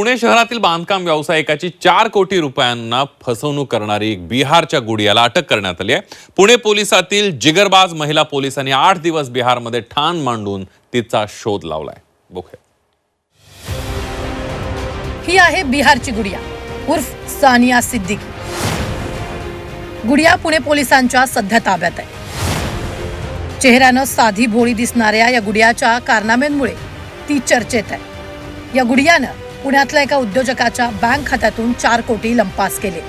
पुणे शहरातील बांधकाम व्यावसायिकाची चार कोटी रुपयांना फसवणूक करणारी एक बिहारच्या गुडियाला अटक करण्यात आली आहे. पुणे पोलिसातील जिगरबाज महिला पोलिसांनी आठ दिवस बिहारमध्ये ठाण मांडून तिचा शोध लावलाय. बघूया. ही आहे बिहारची गुडिया उर्फ सानिया सिद्दीकी. गुडिया पुणे पोलिसांच्या सध्या ताब्यात आहे. चेहऱ्यानं साधी भोळी दिसणाऱ्या या गुडियाच्या कारनाम्यांमुळे ती चर्चेत आहे. या गुडियानं पुण्यातल्या एका उद्योजकाच्या बँक खात्यातून चार कोटी लंपास केले.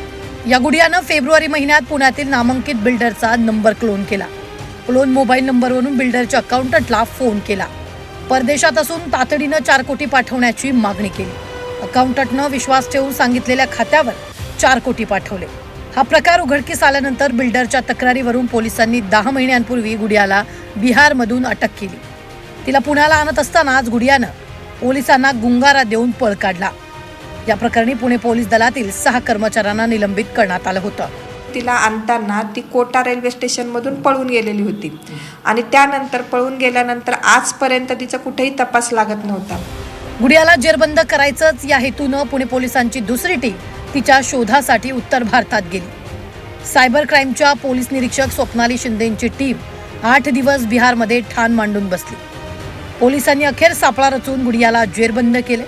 या गुडियानं फेब्रुवारी महिन्यात पुण्यातील नामांकित बिल्डरचा नंबर क्लोन केला. क्लोन मोबाईल नंबरवरून बिल्डरच्या अकाउंटंटला फोन केला. परदेशात असून तातडीनं चार कोटी पाठवण्याची मागणी केली. अकाउंटंटनं विश्वास ठेवून सांगितलेल्या खात्यावर चार कोटी पाठवले. हा प्रकार उघडकीस आल्यानंतर बिल्डरच्या तक्रारीवरून पोलिसांनी दहा महिन्यांपूर्वी गुडियाला बिहारमधून अटक केली. तिला पुण्याला आणत असतानाच गुडियानं पोलिसांना गुंगारा देऊन पळ काढला. या प्रकरणी पुणे पोलीस दलातील सहा कर्मचाऱ्यांना निलंबित करण्यात आलं होतं. तिला आणताना ती कोटा रेल्वे स्टेशनमधून पळून गेलेली होती. आणि त्यानंतर पळून गेल्यानंतर आजपर्यंत तिचा कुठेही तपास लागत नव्हता. गुडियाला जेरबंद करायचंच या हेतूनं पुणे पोलिसांची दुसरी टीम तिच्या शोधासाठी उत्तर भारतात गेली. सायबर क्राईमच्या पोलीस निरीक्षक स्वप्नाली शिंदेची टीम आठ दिवस बिहारमध्ये ठाण मांडून बसली. पोलिसांनी अखेर सापळा रचून गुडियाला जेरबंद केले.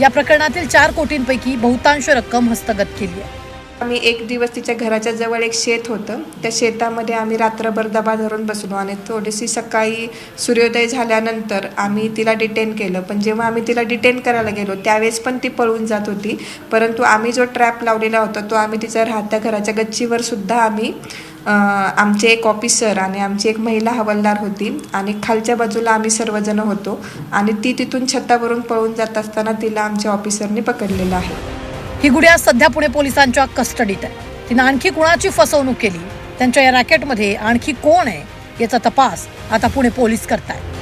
या प्रकरणातील चार कोटींपैकी बहुतांश रक्कम हस्तगत केली आहे. आम्ही एक दिवस तिच्या घराच्या जवळ एक शेत होतं. त्या शेतामध्ये आम्ही रात्रभर दबा धरून बसलो आणि थोडीशी सकाळी सूर्योदय झाल्यानंतर आम्ही तिला डिटेन केलं. पण जेव्हा आम्ही तिला डिटेन करायला गेलो त्यावेळेस पण ती पळून जात होती. परंतु आम्ही जो ट्रॅप लावलेला होता तो आम्ही तिच्या राहत्या घराच्या गच्चीवर सुद्धा आम्ही आमचे एक ऑफिसर आणि आमची एक महिला हवालदार होती आणि खालच्या बाजूला आम्ही सर्वजण होतो आणि ती तिथून छतावरून पळून जात असताना तिला आमच्या ऑफिसरने पकडलेलं आहे. ही गुडिया सध्या पुणे पोलिसांच्या कस्टडीत आहे तिनं आणखी कुणाची फसवणूक केली? त्यांच्या या रॅकेटमध्ये आणखी कोण आहे? याचा तपास आता पुणे पोलीस करतायत.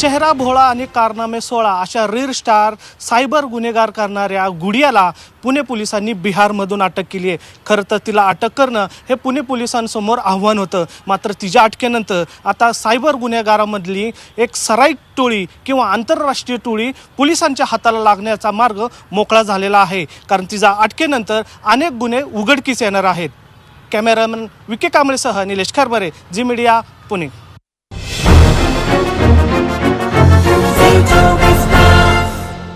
चेहरा भोळा आणि कारनामे सोळा अशा रील स्टार सायबर गुन्हेगार करणाऱ्या गुडियाला पुणे पोलिसांनी बिहारमधून अटक केली आहे. खरं तर तिला अटक करणं हे पुणे पोलिसांसमोर आव्हान होतं. मात्र तिच्या अटकेनंतर आता सायबर गुन्हेगारामधली एक सराईट टोळी किंवा आंतरराष्ट्रीय टोळी पोलिसांच्या हाताला लागण्याचा मार्ग मोकळा झालेला आहे. कारण तिच्या अटकेनंतर अनेक गुन्हे उघडकीस येणार आहेत. Cameraman V K कांबळेसह Nilesh Kharbare Zee media Pune. Don't